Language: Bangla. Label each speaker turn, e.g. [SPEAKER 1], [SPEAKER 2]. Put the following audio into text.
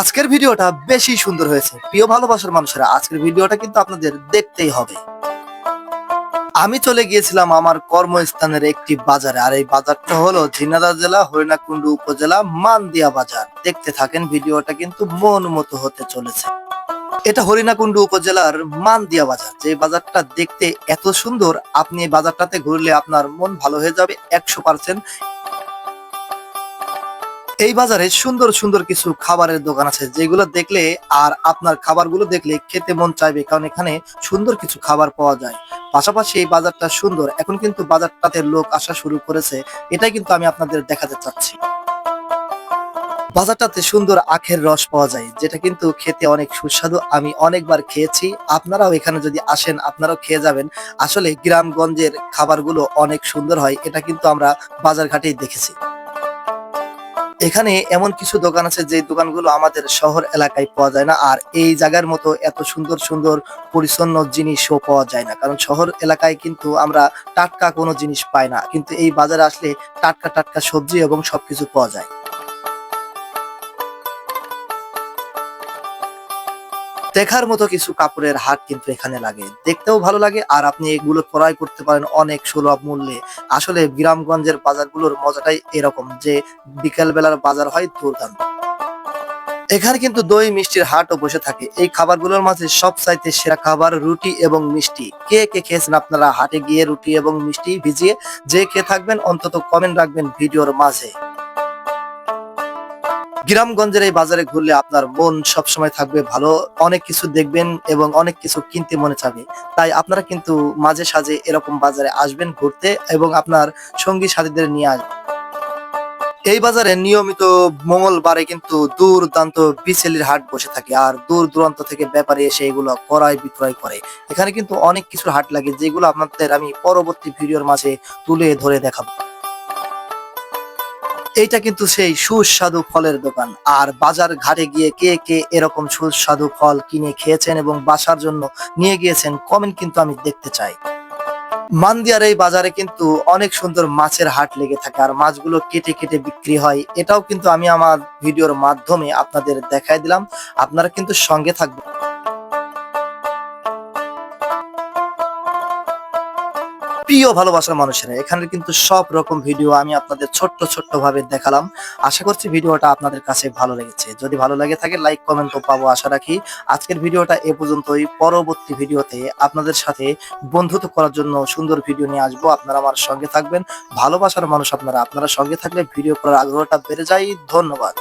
[SPEAKER 1] আজকের ভিডিওটা বেশি সুন্দর হয়েছে। প্রিয় ভালোবাসার মানুষেরা, আজকের ভিডিওটা কিন্তু আপনাদের দেখতেই হবে। আমি চলে গিয়েছিলাম আমার কর্মস্থানের একটি বাজারে, আর এই বাজারটা হলো ঝিনাদা জেলা, হরিণাকুণ্ডু উপজেলা, মানদিয়া বাজার। দেখতে থাকেন, ভিডিওটা কিন্তু মন মতো হতে চলেছে। এটা হরিণাকুণ্ডু উপজেলার মানদিয়া বাজার। যে বাজারটা দেখতে এত সুন্দর, আপনি এই বাজারটাতে ঘুরলে আপনার মন ভালো হয়ে যাবে, একশো পার্সেন্ট এই বাজারে সুন্দর সুন্দর কিছু খাবারের দোকান আছে, যেগুলো দেখলে আর আপনার খাবারগুলো দেখলে খেতে মন চাইবে, কারণ এখানে সুন্দর কিছু খাবার পাওয়া যায়। পাশাপাশি এই বাজারটা সুন্দর, এখন কিন্তু বাজারটাতে লোক আসা শুরু করেছে, এটাই কিন্তু আমি আপনাদের দেখাতে চাচ্ছি। বাজারটাতে সুন্দর আখের রস পাওয়া যায়, যেটা কিন্তু খেতে অনেক সুস্বাদু, আমি অনেকবার খেয়েছি, আপনারাও এখানে যদি আসেন, আপনারাও খেয়ে যাবেন। আসলে গ্রামগঞ্জের খাবারগুলো অনেক সুন্দর হয়, এটা কিন্তু আমরা বাজার ঘাটেই দেখেছি। এখানে এমন কিছু দোকান আছে যে দোকানগুলো আমাদের শহর এলাকায় পাওয়া যায় না, আর এই জায়গার মতো এত সুন্দর সুন্দর পরিচ্ছন্ন জিনিসও পাওয়া যায় না। কারণ শহর এলাকায় কিন্তু আমরা টাটকা কোনো জিনিস পাই না, কিন্তু এই বাজারে আসলে টাটকা টাটকা সবজি এবং সবকিছু পাওয়া যায়। দেখার মতো কিছু কাপড়ের হাট কিন্তু এখানে লাগে। দেখতেও ভালো লাগে আর আপনি এগুলো ক্রয় করতে পারেন অনেক সুলভ মূল্যে। আসলে গ্রামগঞ্জের বাজারগুলোর মজাটাই এরকম যে বিকেল বেলার বাজার হয় দুর্দান্ত। এখানে কিন্তু দই, মিষ্টির হাটও বসে থাকে। এই খাবারগুলোর মাঝে সব চাইতে সেরা খাবার রুটি এবং মিষ্টি। কে কে খেয়েছেন আপনারা হাটে গিয়ে রুটি এবং মিষ্টি ভিজিয়ে? যে খেয়ে থাকবেন, অন্তত কমেন্ট রাখবেন ভিডিওর মাঝে। গ্রামগঞ্জের এই বাজারে ঘুরলে আপনার মন সবসময় থাকবে ভালো, অনেক কিছু দেখবেন এবং অনেক কিছু কিনতে মনে চাবে তাই আপনারা কিন্তু মাঝে সাঝে এরকম বাজারে আসবেন ঘুরতে এবং আপনার সঙ্গী সাথীদের নিয়ে আসবেন এই বাজারে নিয়মিত মঙ্গলবারে কিন্তু দুর্দান্ত বিচেলির হাট বসে থাকে আর দূর দূরান্ত থেকে ব্যাপারে এসে এগুলো ক্রয় বিক্রয় করে। এখানে কিন্তু অনেক কিছুর হাট লাগে যেগুলো আপনাদের আমি পরবর্তী ভিডিওর মাঝে তুলে ধরে দেখাবো। এইটা কিন্তু সেই সুস্বাদু ফলের দোকান। আর বাজার ঘাটে গিয়ে কে কে এরকম সুস্বাদু ফল কিনে খেয়েছেন এবং বাসার জন্য নিয়ে গিয়েছেন কমেন্ট কিন্তু আমি দেখতে চাই। মান্দিয়ার এই বাজারে কিন্তু অনেক সুন্দর মাছের হাট লেগে থাকে আর মাছগুলো কেটে কেটে বিক্রি হয়। এটাও কিন্তু আমি আমার ভিডিওর মাধ্যমে আপনাদের দেখাই দিলাম। আপনারা কিন্তু সঙ্গে থাকবেন। প্রিয় ভালোবাসার মানুষেরা, এখানে কিন্তু সব রকম ভিডিও আমি আপনাদের ছোট্ট ছোট্ট ভাবে দেখালাম। আশা করছি ভিডিওটা আপনাদের কাছে ভালো লেগেছে। যদি ভালো লেগে থাকে লাইক কমেন্ট তো পাবো, আশা রাখি আজকের ভিডিওটা এ পর্যন্তই। পরবর্তী ভিডিওতে আপনাদের সাথে বন্ধুত্ব করার জন্য সুন্দর ভিডিও নিয়ে আসব। আপনারা আমার সঙ্গে থাকবেন। ভালোবাসার মানুষ আপনারা। আপনারা সঙ্গে থাকলে ভিডিও করার আগ্রহটা বেড়ে যায়। ধন্যবাদ।